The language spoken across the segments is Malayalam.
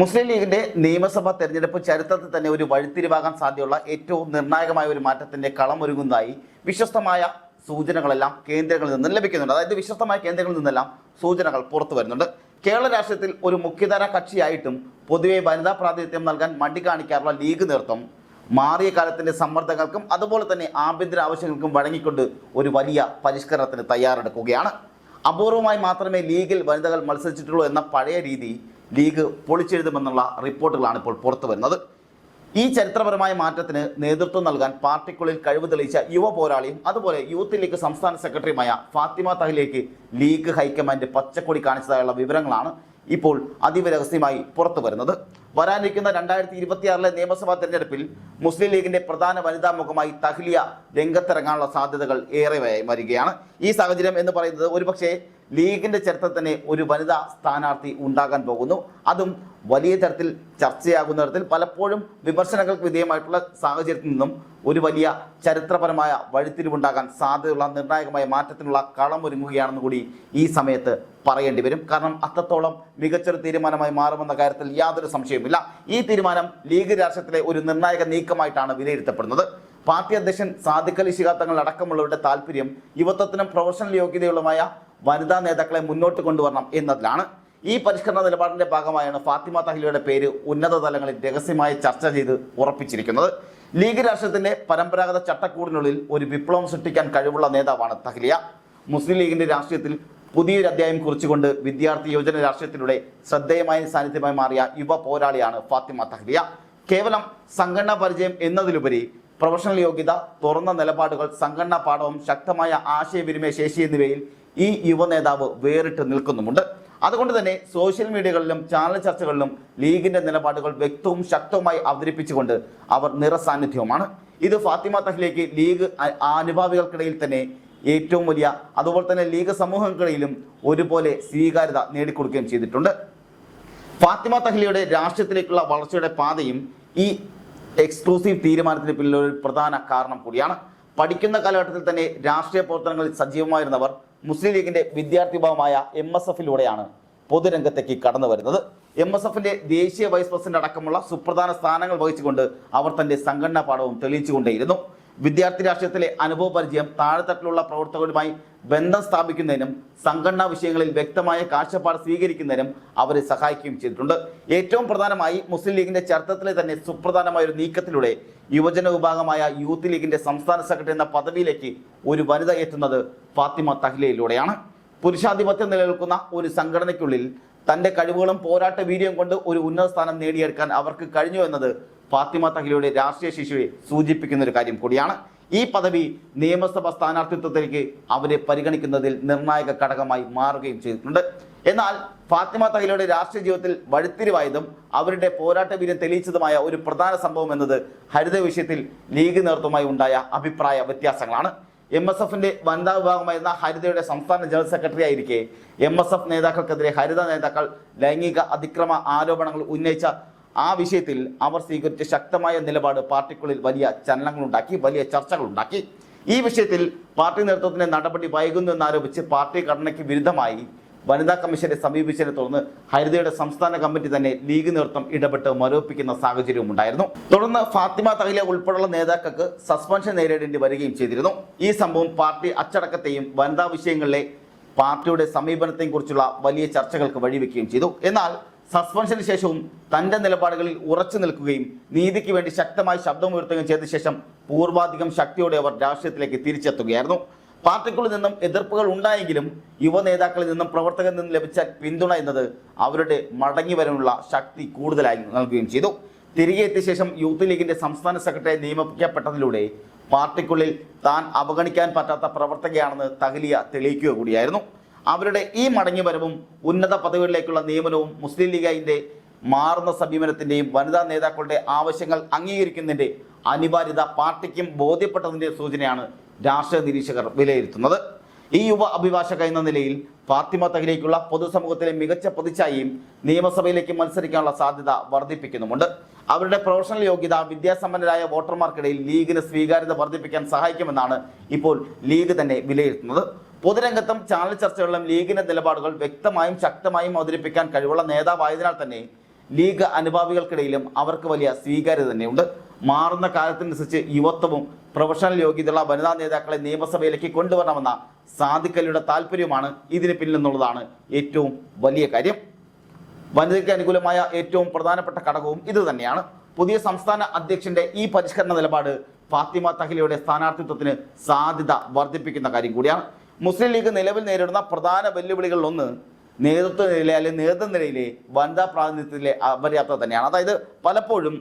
മുസ്ലിം ലീഗിന്റെ നിയമസഭാ തെരഞ്ഞെടുപ്പ് ചരിത്രത്തിൽ തന്നെ ഒരു വഴിത്തിരിവാകാൻ സാധ്യതയുള്ള ഏറ്റവും നിർണായകമായ ഒരു മാറ്റത്തിന്റെ കളം ഒരുങ്ങുന്നതായി വിശ്വസ്തമായ സൂചനകളെല്ലാം കേന്ദ്രങ്ങളിൽ നിന്ന് ലഭിക്കുന്നുണ്ട്. അതായത് വിശ്വസ്തമായ കേന്ദ്രങ്ങളിൽ നിന്നെല്ലാം സൂചനകൾ പുറത്തു വരുന്നുണ്ട്. കേരള രാഷ്ട്രീയത്തിൽ ഒരു മുഖ്യധാര കക്ഷിയായിട്ടും പൊതുവെ വനിതാ പ്രാതിനിധ്യം നൽകാൻ മടി കാണിക്കാറുള്ള ലീഗ് നേതൃത്വം മാറിയ കാലത്തിന്റെ സമ്മർദ്ദങ്ങൾക്കും അതുപോലെ തന്നെ ആഭ്യന്തര ആവശ്യങ്ങൾക്കും വഴങ്ങിക്കൊണ്ട് ഒരു വലിയ പരിഷ്കരണത്തിന് തയ്യാറെടുക്കുകയാണ്. അപൂർവമായി മാത്രമേ ലീഗിൽ വനിതകൾ മത്സരിച്ചിട്ടുള്ളൂ എന്ന പഴയ രീതി ലീഗ് പൊളിച്ചെഴുതുമെന്നുള്ള റിപ്പോർട്ടുകളാണ് ഇപ്പോൾ പുറത്തു വരുന്നത്. ഈ ചരിത്രപരമായ മാറ്റത്തിന് നേതൃത്വം നൽകാൻ പാർട്ടിക്കുള്ളിൽ കഴിവ് തെളിയിച്ച യുവ പോരാളിയും അതുപോലെ യൂത്ത് ലീഗ് സംസ്ഥാന സെക്രട്ടറിയുമായ ഫാത്തിമ തഹ്ലേക്ക് ലീഗ് ഹൈക്കമാൻഡ് പച്ചക്കൊടി കാണിച്ചതായുള്ള വിവരങ്ങളാണ് ഇപ്പോൾ അതീവ രഹസ്യമായി പുറത്തു വരുന്നത്. വരാനിരിക്കുന്ന രണ്ടായിരത്തി ഇരുപത്തിയാറിലെ നിയമസഭാ തെരഞ്ഞെടുപ്പിൽ മുസ്ലിം ലീഗിന്റെ പ്രധാന വനിതാ മുഖമായി തഹ്ലിയ രംഗത്തിറങ്ങാനുള്ള സാധ്യതകൾ ഏറെ വരികയാണ്. ഈ സാഹചര്യം എന്ന് പറയുന്നത് ഒരുപക്ഷെ ലീഗിന്റെ ചരിത്രത്തിൽ തന്നെ ഒരു വനിതാ സ്ഥാനാർത്ഥി ഉണ്ടാകാൻ പോകുന്നു. അതും വലിയ തരത്തിൽ ചർച്ചയാകുന്ന തരത്തിൽ പലപ്പോഴും വിമർശനങ്ങൾക്ക് വിധേയമായിട്ടുള്ള സാഹചര്യത്തിൽ നിന്നും ഒരു വലിയ ചരിത്രപരമായ വഴിത്തിരിവുണ്ടാകാൻ സാധ്യതയുള്ള നിർണായകമായ മാറ്റത്തിനുള്ള കളമൊരുങ്ങുകയാണെന്ന് കൂടി ഈ സമയത്ത് പറയേണ്ടി വരും. കാരണം അത്രത്തോളം മികച്ചൊരു തീരുമാനമായി മാറുമെന്ന കാര്യത്തിൽ യാതൊരു സംശയവുമില്ല. ഈ തീരുമാനം ലീഗ് രാഷ്ട്രത്തിലെ ഒരു നിർണായക നീക്കമായിട്ടാണ് വിലയിരുത്തപ്പെടുന്നത്. പാർട്ടി അധ്യക്ഷൻ സാദിഖ് അലി അടക്കമുള്ളവരുടെ താല്പര്യം യുവത്വത്തിനും പ്രൊഫഷണൽ യോഗ്യതയുള്ളതുമായ വനിതാ നേതാക്കളെ മുന്നോട്ട് കൊണ്ടുവരണം എന്നതിലാണ് ഈ പരിഷ്കരണ നിലപാടിന്റെ ഭാഗമായാണ് ഫാത്തിമ തഹ്ലിയുടെ പേര് ഉന്നത തലങ്ങളിൽ രഹസ്യമായി ചർച്ച ചെയ്ത് ഉറപ്പിച്ചിരിക്കുന്നത്. ലീഗ് രാഷ്ട്രത്തിന്റെ പരമ്പരാഗത ചട്ടക്കൂടിനുള്ളിൽ ഒരു വിപ്ലവം സൃഷ്ടിക്കാൻ കഴിവുള്ള നേതാവാണ് തഹ്ലിയ. മുസ്ലിം ലീഗിന്റെ രാഷ്ട്രീയത്തിൽ പുതിയൊരു അധ്യായം കുറിച്ചുകൊണ്ട് വിദ്യാർത്ഥി യുവജന രാഷ്ട്രീയത്തിലൂടെ ശ്രദ്ധേയമായ സാന്നിധ്യമായി മാറിയ യുവ പോരാളിയാണ് ഫാത്തിമ തഹ്ലിയ. കേവലം സംഘടനാ പരിചയം എന്നതിലുപരി പ്രൊഫഷണൽ യോഗ്യത തുറന്ന നിലപാടുകൾ സംഘടനാ പാഠവും ശക്തമായ ആശയവിനിമയ ശേഷി എന്നിവയിൽ ഈ യുവ നേതാവ് വേറിട്ട് നിൽക്കുന്നുമുണ്ട്. അതുകൊണ്ട് തന്നെ സോഷ്യൽ മീഡിയകളിലും ചാനൽ ചർച്ചകളിലും ലീഗിന്റെ നിലപാടുകൾ വ്യക്തവും ശക്തവുമായി അവതരിപ്പിച്ചുകൊണ്ട് അവർ നിറസാന്നിധ്യവുമാണ്. ഇത് ഫാത്തിമ തഹ്ലേക്ക് ലീഗ് അനുഭാവികൾക്കിടയിൽ തന്നെ ഏറ്റവും വലിയ അതുപോലെ തന്നെ ലീഗ് സമൂഹങ്ങൾക്കിടയിലും ഒരുപോലെ സ്വീകാര്യത നേടിക്കൊടുക്കുകയും ചെയ്തിട്ടുണ്ട്. ഫാത്തിമ തഹ്ലിയുടെ രാഷ്ട്രീയത്തിലേക്കുള്ള വളർച്ചയുടെ പാതയും ഈ എക്സ്ക്ലൂസീവ് തീരുമാനത്തിന് പിന്നിൽ ഒരു പ്രധാന കാരണം കൂടിയാണ്. പഠിക്കുന്ന കാലഘട്ടത്തിൽ തന്നെ രാഷ്ട്രീയ പ്രവർത്തനങ്ങളിൽ സജീവമായിരുന്നവർ മുസ്ലിം ലീഗിന്റെ വിദ്യാർത്ഥി വിഭാഗമായ എം എസ് എഫിലൂടെയാണ് പൊതുരംഗത്തേക്ക് കടന്നു വരുന്നത്. എം എസ് എഫിന്റെ ദേശീയ വൈസ് പ്രസിഡന്റ് അടക്കമുള്ള സുപ്രധാന സ്ഥാനങ്ങൾ വഹിച്ചുകൊണ്ട് അവർ തന്റെ സംഘടനാ പാഠവും തെളിയിച്ചുകൊണ്ടേയിരുന്നു. വിദ്യാർത്ഥി രാഷ്ട്രീയത്തിലെ അനുഭവ പരിചയം താഴെത്തട്ടിലുള്ള പ്രവർത്തകരുമായി ബന്ധം സ്ഥാപിക്കുന്നതിനും സംഘടനാ വിഷയങ്ങളിൽ വ്യക്തമായ കാഴ്ചപ്പാട് സ്വീകരിക്കുന്നതിനും അവരെ സഹായിക്കുകയും ചെയ്തിട്ടുണ്ട്. ഏറ്റവും പ്രധാനമായി മുസ്ലിം ലീഗിന്റെ ചരിത്രത്തിലെ തന്നെ സുപ്രധാനമായ ഒരു നീക്കത്തിലൂടെ യുവജന വിഭാഗമായ യൂത്ത് ലീഗിന്റെ സംസ്ഥാന സെക്രട്ടറി എന്ന പദവിയിലേക്ക് ഒരു വനിത എത്തുന്നത് ഫാത്തിമ തഹ്ലയിലൂടെയാണ് പുരുഷാധിപത്യം നിലനിൽക്കുന്ന ഒരു സംഘടനയ്ക്കുള്ളിൽ തന്റെ കഴിവുകളും പോരാട്ട വീര്യം കൊണ്ട് ഒരു ഉന്നത സ്ഥാനം നേടിയെടുക്കാൻ അവർക്ക് കഴിഞ്ഞു എന്നത് ഫാത്തിമ തഹ്ലിയുടെ രാഷ്ട്രീയ ശിശുവെ സൂചിപ്പിക്കുന്ന ഒരു കാര്യം കൂടിയാണ്. ഈ പദവി നിയമസഭാ സ്ഥാനാർത്ഥിത്വത്തിലേക്ക് അവരെ പരിഗണിക്കുന്നതിൽ നിർണായക ഘടകമായി മാറുകയും ചെയ്തിട്ടുണ്ട്. എന്നാൽ ഫാത്തിമ തഹ്ലിയുടെ രാഷ്ട്രീയ ജീവിതത്തിൽ വഴിത്തിരിവായതും അവരുടെ പോരാട്ട വീര്യം തെളിയിച്ചതുമായ ഒരു പ്രധാന സംഭവം എന്നത് ഹരിത വിഷയത്തിൽ ലീഗ് നേതൃത്വമായി ഉണ്ടായ അഭിപ്രായ വ്യത്യാസങ്ങളാണ്. എം എസ് എഫിന്റെ വനിതാ വിഭാഗമായിരുന്ന ഹരിതയുടെ സംസ്ഥാന ജനറൽ സെക്രട്ടറി ആയിരിക്കെ എം എസ് എഫ് നേതാക്കൾക്കെതിരെ ഹരിത നേതാക്കൾ ലൈംഗിക അതിക്രമ ആരോപണങ്ങൾ ഉന്നയിച്ച ആ വിഷയത്തിൽ അവർ സ്വീകരിച്ച ശക്തമായ നിലപാട് പാർട്ടിക്കുള്ളിൽ വലിയ ചലനങ്ങളുണ്ടാക്കി വലിയ ചർച്ചകളുണ്ടാക്കി. ഈ വിഷയത്തിൽ പാർട്ടി നേതൃത്വത്തിന്റെ നടപടി വൈകുന്നു എന്നാരോപിച്ച് പാർട്ടി ഘടനയ്ക്ക് വിരുദ്ധമായി വനിതാ കമ്മീഷനെ സമീപിച്ചതിനെ തുടർന്ന് ഹരിതയുടെ സംസ്ഥാന കമ്മിറ്റി തന്നെ ലീഗ് നേതൃത്വം ഇടപെട്ട് മരവിപ്പിക്കുന്ന സാഹചര്യവും ഉണ്ടായിരുന്നു. തുടർന്ന് ഫാത്തിമ തഹ്ലിയ ഉൾപ്പെടെയുള്ള നേതാക്കൾക്ക് സസ്പെൻഷൻ നേരിടേണ്ടി വരികയും ചെയ്തിരുന്നു. ഈ സംഭവം പാർട്ടി അച്ചടക്കത്തെയും വനിതാ വിഷയങ്ങളിലെ പാർട്ടിയുടെ സമീപനത്തെയും കുറിച്ചുള്ള വലിയ ചർച്ചകൾക്ക് വഴിവെക്കുകയും ചെയ്തു. എന്നാൽ സസ്പെൻഷന് ശേഷവും തന്റെ നിലപാടുകളിൽ ഉറച്ചു നിൽക്കുകയും നീതിക്ക് വേണ്ടി ശക്തമായി ശബ്ദമുയർത്തുകയും ചെയ്ത ശേഷം പൂർവാധികം ശക്തിയോടെ അവർ രാഷ്ട്രീയത്തിലേക്ക് തിരിച്ചെത്തുകയായിരുന്നു. പാർട്ടിക്കുള്ളിൽ നിന്നും എതിർപ്പുകൾ ഉണ്ടായെങ്കിലും യുവ നേതാക്കളിൽ നിന്നും പ്രവർത്തകരിൽ നിന്നും ലഭിച്ച പിന്തുണ എന്നത് അവരുടെ മടങ്ങി വരാനുള്ള ശക്തി കൂടുതലായി നൽകുകയും ചെയ്തു. തിരികെ എത്തിയ ശേഷം യൂത്ത് ലീഗിന്റെ സംസ്ഥാന സെക്രട്ടറി നിയമിക്കപ്പെട്ടതിലൂടെ പാർട്ടിക്കുള്ളിൽ താൻ അവഗണിക്കാൻ പറ്റാത്ത പ്രവർത്തകയാണെന്ന് തഹലിയ തെളിയിക്കുക കൂടിയായിരുന്നു. അവരുടെ ഈ മടങ്ങിവരവും ഉന്നത പദവികളിലേക്കുള്ള നിയമനവും മുസ്ലിം ലീഗിന്റെ മാറുന്ന സമീപനത്തിന്റെയും വനിതാ നേതാക്കളുടെ ആവശ്യങ്ങൾ അംഗീകരിക്കുന്നതിന്റെ അനിവാര്യത പാർട്ടിക്കും ബോധ്യപ്പെട്ടതിന്റെ സൂചനയാണ് രാഷ്ട്രീയ നിരീക്ഷകർ വിലയിരുത്തുന്നത്. ഈ യുവ അഭിഭാഷക എന്ന നിലയിൽ ഫാത്തിമ തഹിലേക്കുള്ള പൊതുസമൂഹത്തിലെ മികച്ച പ്രതിച്ഛായയും നിയമസഭയിലേക്ക് മത്സരിക്കാനുള്ള സാധ്യത വർദ്ധിപ്പിക്കുന്നുമുണ്ട്. അവരുടെ പ്രൊഫഷണൽ യോഗ്യത വിദ്യാസമ്പന്നരായ വോട്ടർമാർക്കിടയിൽ ലീഗിന് സ്വീകാര്യത വർദ്ധിപ്പിക്കാൻ സഹായിക്കുമെന്നാണ് ഇപ്പോൾ ലീഗ് തന്നെ വിലയിരുത്തുന്നത്. പൊതുരംഗത്തും ചാനൽ ചർച്ചകളിലും ലീഗിന്റെ നിലപാടുകൾ വ്യക്തമായും ശക്തമായും അവതരിപ്പിക്കാൻ കഴിവുള്ള നേതാവായതിനാൽ തന്നെ ലീഗ് അനുഭാവികൾക്കിടയിലും അവർക്ക് വലിയ സ്വീകാര്യത തന്നെയുണ്ട്. മാറുന്ന കാലത്തിനനുസരിച്ച് യുവത്വവും പ്രൊഫഷണൽ യോഗ്യതയുള്ള വനിതാ നേതാക്കളെ നിയമസഭയിലേക്ക് കൊണ്ടുവരണമെന്ന സാധിക്കലിയുടെ താല്പര്യമാണ് ഇതിന് പിന്നിലെന്നുള്ളതാണ് ഏറ്റവും വലിയ കാര്യം. വനിതയ്ക്ക് അനുകൂലമായ ഏറ്റവും പ്രധാനപ്പെട്ട ഘടകവും ഇത് തന്നെയാണ്. പുതിയ സംസ്ഥാന അധ്യക്ഷന്റെ ഈ പരിഷ്കരണ നിലപാട് ഫാത്തിമ തഹ്ലിയുടെ സ്ഥാനാർത്ഥിത്വത്തിന് സാധ്യത വർദ്ധിപ്പിക്കുന്ന കാര്യം കൂടിയാണ്. മുസ്ലിം ലീഗ് നിലവിൽ നേരിടുന്ന പ്രധാന വെല്ലുവിളികളിൽ ഒന്ന് നേതൃത്വ നിലയിലെ അല്ലെങ്കിൽ നേതൃത്വ നിലയിലെ വനിതാ പ്രാതിനിധ്യത്തിലെ അപര്യാപ്തത തന്നെയാണ്. അതായത് പലപ്പോഴും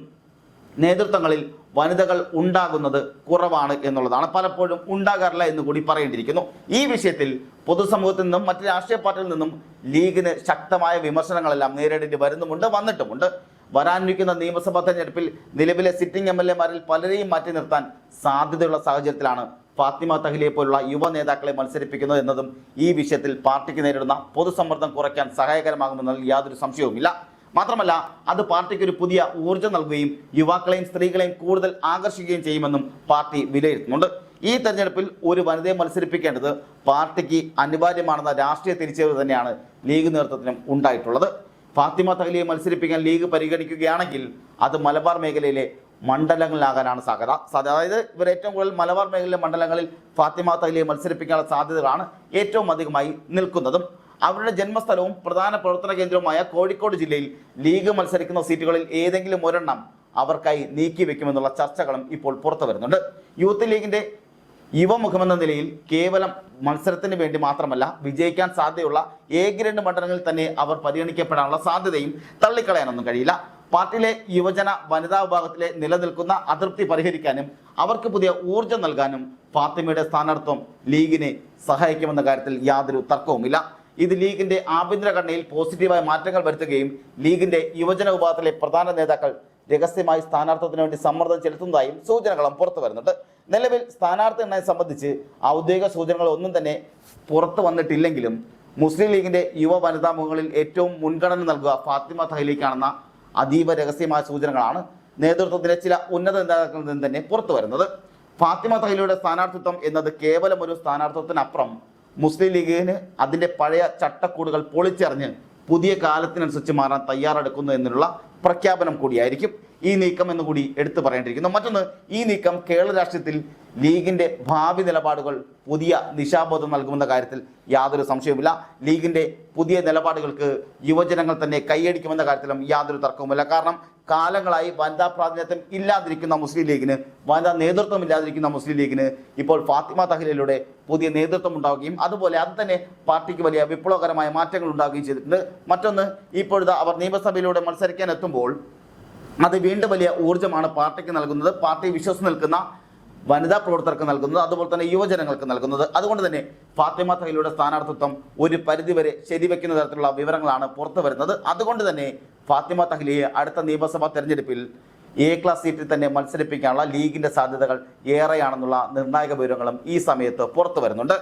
നേതൃത്വങ്ങളിൽ വനിതകൾ ഉണ്ടാകുന്നത് കുറവാണ് എന്നുള്ളതാണ്. പലപ്പോഴും ഉണ്ടാകാറില്ല എന്ന് കൂടി പറയേണ്ടിയിരിക്കുന്നു. ഈ വിഷയത്തിൽ പൊതുസമൂഹത്തിൽ നിന്നും മറ്റ് രാഷ്ട്രീയ പാർട്ടിയിൽ നിന്നും ലീഗിന് ശക്തമായ വിമർശനങ്ങളെല്ലാം നേരിടേണ്ടി വരുന്നുമുണ്ട് വന്നിട്ടുമുണ്ട്. വരാനിരിക്കുന്ന നിയമസഭാ തെരഞ്ഞെടുപ്പിൽ നിലവിലെ സിറ്റിംഗ് എം എൽ എമാരിൽ പലരെയും മാറ്റി നിർത്താൻ സാധ്യതയുള്ള സാഹചര്യത്തിലാണ് ഫാത്തിമ തഹ്ലിയെ പോലുള്ള യുവ നേതാക്കളെ മത്സരിപ്പിക്കുന്നത് എന്നതും ഈ വിഷയത്തിൽ പാർട്ടിക്ക് നേരിടുന്ന പൊതുസമ്മർദ്ദം കുറയ്ക്കാൻ സഹായകരമാകുമെന്നതിൽ യാതൊരു സംശയവുമില്ല. മാത്രമല്ല അത് പാർട്ടിക്ക് ഒരു പുതിയ ഊർജം നൽകുകയും യുവാക്കളെയും സ്ത്രീകളെയും കൂടുതൽ ആകർഷിക്കുകയും ചെയ്യുമെന്നും പാർട്ടി വിലയിരുത്തുന്നുണ്ട്. ഈ തെരഞ്ഞെടുപ്പിൽ ഒരു വനിതയെ മത്സരിപ്പിക്കേണ്ടത് പാർട്ടിക്ക് അനിവാര്യമാണെന്ന രാഷ്ട്രീയ തിരിച്ചറിവ് തന്നെയാണ് ലീഗ് നേതൃത്വത്തിനും ഉണ്ടായിട്ടുള്ളത്. ഫാത്തിമ തഹ്ലിയെ മത്സരിപ്പിക്കാൻ ലീഗ് പരിഗണിക്കുകയാണെങ്കിൽ അത് മലബാർ മേഖലയിലെ മണ്ഡലങ്ങളിലാകാനാണ് സാധ്യത. സാധ്യത. അതായത് ഇവർ ഏറ്റവും കൂടുതൽ മലബാർ മേഖലയിലെ മണ്ഡലങ്ങളിൽ ഫാത്തിമ തൈലിയെ മത്സരിപ്പിക്കാനുള്ള സാധ്യതകളാണ് ഏറ്റവും അധികമായി നിൽക്കുന്നതും. അവരുടെ ജന്മസ്ഥലവും പ്രധാന പ്രവർത്തന കേന്ദ്രവുമായ കോഴിക്കോട് ജില്ലയിൽ ലീഗ് മത്സരിക്കുന്ന സീറ്റുകളിൽ ഏതെങ്കിലും ഒരെണ്ണം അവർക്കായി നീക്കി വെക്കുമെന്നുള്ള ചർച്ചകളും ഇപ്പോൾ പുറത്തു വരുന്നുണ്ട്. യൂത്ത് ലീഗിന്റെ യുവമുഖമെന്ന നിലയിൽ കേവലം മത്സരത്തിന് വേണ്ടി മാത്രമല്ല വിജയിക്കാൻ സാധ്യതയുള്ള ഏക രണ്ട് മണ്ഡലങ്ങളിൽ തന്നെ അവർ പരിഗണിക്കപ്പെടാനുള്ള സാധ്യതയും തള്ളിക്കളയാനൊന്നും കഴിയില്ല. പാർട്ടിയിലെ യുവജന വനിതാ വിഭാഗത്തിലെ നിലനിൽക്കുന്ന അതൃപ്തി പരിഹരിക്കാനും അവർക്ക് പുതിയ ഊർജം നൽകാനും ഫാത്തിമയുടെ സ്ഥാനാർത്ഥം ലീഗിനെ സഹായിക്കുമെന്ന കാര്യത്തിൽ യാതൊരു തർക്കവുമില്ല. ഇത് ലീഗിന്റെ ആഭ്യന്തര ഘടനയിൽ പോസിറ്റീവായ മാറ്റങ്ങൾ വരുത്തുകയും ലീഗിന്റെ യുവജന വിഭാഗത്തിലെ പ്രധാന നേതാക്കൾ രഹസ്യമായി സ്ഥാനാർത്ഥത്തിന് വേണ്ടി സമ്മർദ്ദം ചെലുത്തുന്നതായും സൂചനകളും പുറത്തു വരുന്നുണ്ട്. നിലവിൽ സ്ഥാനാർത്ഥി എണ്ണയെ സംബന്ധിച്ച് ഔദ്യോഗിക സൂചനകൾ ഒന്നും തന്നെ പുറത്തു വന്നിട്ടില്ലെങ്കിലും മുസ്ലിം ലീഗിന്റെ യുവ വനിതാ മുഖങ്ങളിൽ ഏറ്റവും മുൻഗണന നൽകുക ഫാത്തിമ തഹ്ലിക്കാണെന്ന അതീവ രഹസ്യമായ സൂചനകളാണ് നേതൃത്വത്തിലെ ചില ഉന്നത നേതാക്കളിൽ നിന്ന് തന്നെ പുറത്തു വരുന്നത്. ഫാത്തിമ തഹലിയുടെ സ്ഥാനാർത്ഥിത്വം എന്നത് കേവലം ഒരു സ്ഥാനാർത്ഥിത്വത്തിനപ്പുറം മുസ്ലിം ലീഗിന് അതിന്റെ പഴയ ചട്ടക്കൂടുകൾ പൊളിച്ചെറിഞ്ഞ് പുതിയ കാലത്തിനനുസരിച്ച് മാറാൻ തയ്യാറെടുക്കുന്നു എന്നുള്ള പ്രഖ്യാപനം കൂടിയായിരിക്കും. ഈ നീക്കം എന്ന് കൂടി എടുത്തു പറയേണ്ടിയിരിക്കുന്നു. മറ്റൊന്ന് ഈ നീക്കം കേരള രാഷ്ട്രീയത്തിൽ ലീഗിന്റെ ഭാവി നിലപാടുകൾ പുതിയ ദിശാബോധം നൽകുമെന്ന കാര്യത്തിൽ യാതൊരു സംശയവുമില്ല. ലീഗിന്റെ പുതിയ നിലപാടുകൾക്ക് യുവജനങ്ങൾ തന്നെ കൈയടിക്കുമെന്ന കാര്യത്തിലും യാതൊരു തർക്കവുമില്ല. കാരണം കാലങ്ങളായി വനിതാ പ്രാതിനിധ്യം ഇല്ലാതിരിക്കുന്ന മുസ്ലിം ലീഗിന് വനിതാ നേതൃത്വം ഇല്ലാതിരിക്കുന്ന മുസ്ലിം ലീഗിന് ഇപ്പോൾ ഫാത്തിമ തഹലിലൂടെ പുതിയ നേതൃത്വം ഉണ്ടാവുകയും അതുപോലെ അത് തന്നെ പാർട്ടിക്ക് വലിയ വിപ്ലവകരമായ മാറ്റങ്ങൾ ഉണ്ടാവുകയും ചെയ്തിട്ടുണ്ട്. മറ്റൊന്ന് ഇപ്പോഴത്തെ അവർ നിയമസഭയിലൂടെ മത്സരിക്കാൻ എത്തുമ്പോൾ അത് വീണ്ടും വലിയ ഊർജമാണ് പാർട്ടിക്ക് നൽകുന്നത്. പാർട്ടി വിശ്വസിച്ച് നിൽക്കുന്ന വനിതാ പ്രവർത്തകർക്ക് നൽകുന്നത് അതുപോലെ തന്നെ യുവജനങ്ങൾക്ക് നൽകുന്നത്. അതുകൊണ്ട് തന്നെ ഫാത്തിമ തൈലയുടെ സ്ഥാനാർത്ഥിത്വം ഒരു പരിധിവരെ ശരിവെക്കുന്ന തരത്തിലുള്ള വിവരങ്ങളാണ് പുറത്തു വരുന്നത്. അതുകൊണ്ട് തന്നെ ഫാത്തിമ തഹ്ലിയെ അടുത്ത നിയമസഭാ തെരഞ്ഞെടുപ്പിൽ എ ക്ലാസ് സീറ്റിൽ തന്നെ മത്സരിപ്പിക്കാനുള്ള ലീഗിന്റെ സാധ്യതകൾ ഏറെയാണെന്നുള്ള നിർണായക വിവരങ്ങളും ഈ സമയത്ത് പുറത്തു വരുന്നുണ്ട്.